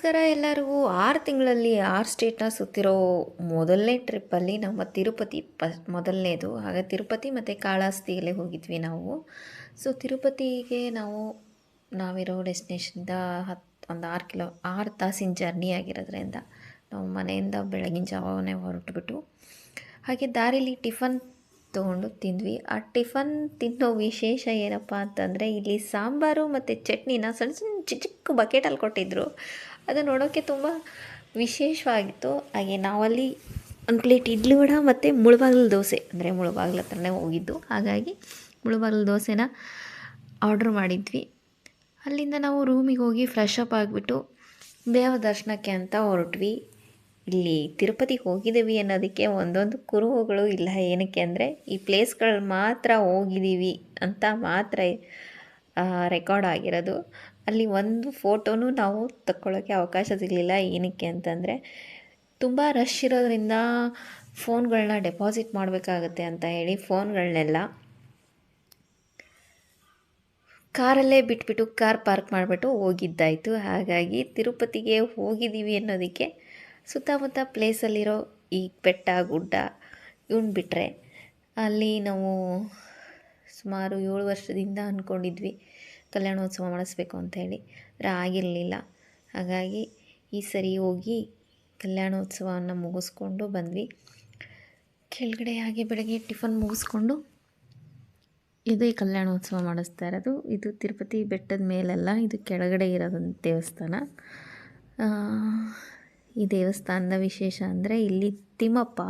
ನಮಸ್ಕಾರ ಎಲ್ಲರಿಗೂ ಆರು ತಿಂಗಳಲ್ಲಿ ಆರು ಸ್ಟೇಟ್ನ ಸುತ್ತಿರೋ ಮೊದಲನೇ ಟ್ರಿಪ್ಪಲ್ಲಿ ನಮ್ಮ ತಿರುಪತಿ ಪ ಮೊದಲನೇದು. ಆಗ ತಿರುಪತಿ ಮತ್ತು ಕಾಳಾಸ್ತಿಯಲ್ಲೇ ಹೋಗಿದ್ವಿ ನಾವು. ಸೊ ತಿರುಪತಿಗೆ ನಾವು, ನಾವಿರೋ ಡೆಸ್ಟಿನೇಷನ್ದ ಹತ್ತು ಒಂದು ಆರು ಕಿಲೋ, ಆರು ತಾಸಿನ ಜರ್ನಿ ಆಗಿರೋದ್ರಿಂದ ನಾವು ಮನೆಯಿಂದ ಬೆಳಗಿನ ಜಾವನೇ ಹೊರಟುಬಿಟ್ಟು, ಹಾಗೆ ದಾರಿಲಿ ಟಿಫನ್ ತೊಗೊಂಡು ತಿಂದ್ವಿ. ಆ ಟಿಫನ್ ತಿನ್ನೋ ವಿಶೇಷ ಏನಪ್ಪ ಅಂತಂದರೆ, ಇಲ್ಲಿ ಸಾಂಬಾರು ಮತ್ತು ಚಟ್ನಿನ ಸಣ್ಣ ಸಣ್ಣ ಚಿಕ್ಕ ಚಿಕ್ಕ ಬಕೆಟಲ್ಲಿ ಕೊಟ್ಟಿದ್ದರು ಅದು ನೋಡೋಕ್ಕೆ ತುಂಬ ವಿಶೇಷವಾಗಿತ್ತು. ಹಾಗೆ ನಾವಲ್ಲಿ ಒಂದು ಪ್ಲೇಟ್ ಇಡ್ಲಿ ವಡ ಮತ್ತು ಮುಳುಬಾಗಿಲು ದೋಸೆ, ಅಂದರೆ ಮುಳುಬಾಗಿಲು ಹತ್ರನೇ ಹೋಗಿದ್ದು. ಹಾಗಾಗಿ ಮುಳುಬಾಗಿಲು ದೋಸೆನ ಆರ್ಡ್ರ್ ಮಾಡಿದ್ವಿ. ಅಲ್ಲಿಂದ ನಾವು ರೂಮಿಗೆ ಹೋಗಿ ಫ್ರೆಶ್ ಅಪ್ ಆಗಿಬಿಟ್ಟು ದೇವ ದರ್ಶನಕ್ಕೆ ಅಂತ ಹೊರಟ್ವಿ. ಇಲ್ಲಿ ತಿರುಪತಿಗೆ ಹೋಗಿದ್ದೀವಿ ಅನ್ನೋದಕ್ಕೆ ಒಂದೊಂದು ಕುರುಹುಗಳು ಇಲ್ಲ. ಏನಕ್ಕೆ ಅಂದರೆ ಈ ಪ್ಲೇಸ್ಗಳು ಮಾತ್ರ ಹೋಗಿದ್ದೀವಿ ಅಂತ ಮಾತ್ರ ರೆಕಾರ್ಡ್ ಆಗಿರೋದು. ಅಲ್ಲಿ ಒಂದು ಫೋಟೋನೂ ನಾವು ತಕ್ಕೊಳ್ಳೋಕ್ಕೆ ಅವಕಾಶ ಸಿಗಲಿಲ್ಲ ಏನಕ್ಕೆ ಅಂತಂದರೆ, ತುಂಬ ರಶ್ ಇರೋದ್ರಿಂದ ಫೋನ್ಗಳನ್ನ ಡೆಪಾಸಿಟ್ ಮಾಡಬೇಕಾಗತ್ತೆ ಅಂತ ಹೇಳಿ ಫೋನ್ಗಳನ್ನೆಲ್ಲ ಕಾರಲ್ಲೇ ಬಿಟ್ಬಿಟ್ಟು ಕಾರ್ ಪಾರ್ಕ್ ಮಾಡಿಬಿಟ್ಟು ಹೋಗಿದ್ದಾಯಿತು. ಹಾಗಾಗಿ ತಿರುಪತಿಗೆ ಹೋಗಿದ್ದೀವಿ ಅನ್ನೋದಕ್ಕೆ ಸುತ್ತಮುತ್ತ ಪ್ಲೇಸಲ್ಲಿರೋ ಈ ಬೆಟ್ಟ, ಗುಡ್ಡ, ಇವನ್ ಬಿಟ್ಟರೆ ಅಲ್ಲಿ ನಾವು ಸುಮಾರು ಏಳು ವರ್ಷದಿಂದ ಅಂದ್ಕೊಂಡಿದ್ವಿ. ಕಲ್ಯಾಣೋತ್ಸವ ಮಾಡಿಸ್ಬೇಕು ಅಂತ ಹೇಳಿ. ಆದರೆ ಆಗಿರಲಿಲ್ಲ. ಹಾಗಾಗಿ ಈ ಸರಿ ಹೋಗಿ ಕಲ್ಯಾಣೋತ್ಸವವನ್ನು ಮುಗಿಸ್ಕೊಂಡು ಬಂದ್ವಿ. ಕೆಳಗಡೆ ಹಾಗೆ ಬೆಳಗ್ಗೆ ಟಿಫನ್ ಮುಗಿಸ್ಕೊಂಡು ಇದು ಕಲ್ಯಾಣೋತ್ಸವ ಮಾಡಿಸ್ತಾ ಇರೋದು. ಇದು ತಿರುಪತಿ ಬೆಟ್ಟದ ಮೇಲೆಲ್ಲ ಇದು ಕೆಳಗಡೆ ಇರೋದೊಂದು ದೇವಸ್ಥಾನ. ಈ ದೇವಸ್ಥಾನದ ವಿಶೇಷ ಅಂದರೆ ಇಲ್ಲಿ ತಿಮ್ಮಪ್ಪ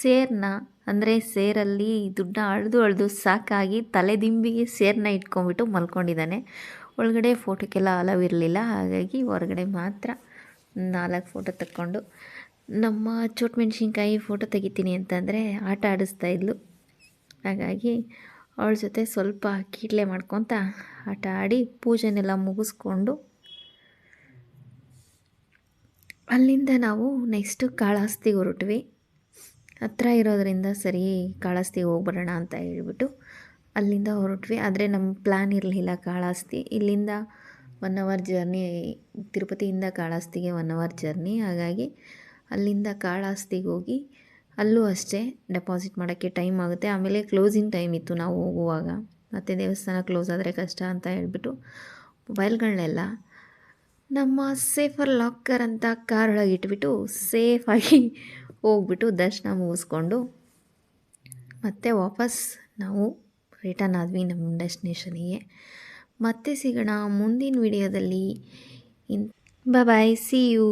ಸೇರನ್ನ ಅಂದರೆ ಸೇರಲ್ಲಿ ದುಡ್ಡ ಅಳ್ದು ಅಳ್ದು ಸಾಕಾಗಿ ತಲೆದಿಂಬಿಗೆ ಸೇರನ್ನ ಇಟ್ಕೊಂಡ್ಬಿಟ್ಟು ಮಲ್ಕೊಂಡಿದ್ದಾನೆ. ಒಳಗಡೆ ಫೋಟೋಕ್ಕೆಲ್ಲ ಅಲವ್ ಇರಲಿಲ್ಲ ಹಾಗಾಗಿ ಹೊರಗಡೆ ಮಾತ್ರ ನಾಲ್ಕು ಫೋಟೋ ತಕ್ಕೊಂಡು ನಮ್ಮ ಚೋಟ್ ಮೆಣಸಿನ್ಕಾಯಿ ಫೋಟೋ ತೆಗಿತೀನಿ ಅಂತಂದರೆ ಆಟ ಆಡಿಸ್ತಾ ಇದ್ಲು. ಹಾಗಾಗಿ ಅವಳ ಜೊತೆ ಸ್ವಲ್ಪ ಕೀಟ್ಲೆ ಮಾಡ್ಕೊತ ಆಟ ಆಡಿ ಪೂಜೆನೆಲ್ಲ ಮುಗಿಸ್ಕೊಂಡು ಅಲ್ಲಿಂದ ನಾವು ನೆಕ್ಸ್ಟು ಕಾಳಾಸ್ತಿಗೆ ಹೊರಟ್ವಿ. ಹತ್ರ ಇರೋದರಿಂದ ಸರಿ ಕಾಳಹಸ್ತಿಗೆ ಹೋಗ್ಬರೋಣ ಅಂತ ಹೇಳ್ಬಿಟ್ಟು ಅಲ್ಲಿಂದ ಹೊರಟ್ವಿ. ಆದರೆ ನಮ್ಮ ಪ್ಲ್ಯಾನ್ ಇರಲಿಲ್ಲ ಕಾಳಾಸ್ತಿ. ಇಲ್ಲಿಂದ ಒನ್ ಅವರ್ ಜರ್ನಿ ತಿರುಪತಿಯಿಂದ ಕಾಳಾಸ್ತಿಗೆ ಒನ್ ಅವರ್ ಜರ್ನಿ ಹಾಗಾಗಿ ಅಲ್ಲಿಂದ ಕಾಳಾಸ್ತಿಗೆ ಹೋಗಿ ಅಲ್ಲೂ ಅಷ್ಟೇ ಡೆಪಾಸಿಟ್ ಮಾಡೋಕ್ಕೆ ಟೈಮ್ ಆಗುತ್ತೆ. ಆಮೇಲೆ ಕ್ಲೋಸಿಂಗ್ ಟೈಮ್ ಇತ್ತು ನಾವು ಹೋಗುವಾಗ. ಮತ್ತು ದೇವಸ್ಥಾನ ಕ್ಲೋಸ್ ಆದರೆ ಕಷ್ಟ ಅಂತ ಹೇಳಿಬಿಟ್ಟು ಮೊಬೈಲ್ಗಳನ್ನೆಲ್ಲ ನಮ್ಮ ಸೇಫರ್ ಲಾಕರ್ ಅಂತ ಕಾರೊಳಗೆ ಇಟ್ಬಿಟ್ಟು ಸೇಫಾಗಿ ಹೋಗ್ಬಿಟ್ಟು ದರ್ಶನ ಮುಗಿಸ್ಕೊಂಡು ಮತ್ತೆ ವಾಪಸ್ ನಾವು ರಿಟರ್ನ್ ಆದ್ವಿ ನಮ್ಮ ಡೆಸ್ಟಿನೇಷನಿಗೆ ಮತ್ತೆ ಸಿಗೋಣ ಮುಂದಿನ ವಿಡಿಯೋದಲ್ಲಿ ಇನ್ ಬಾಯ್ ಸಿ ಯು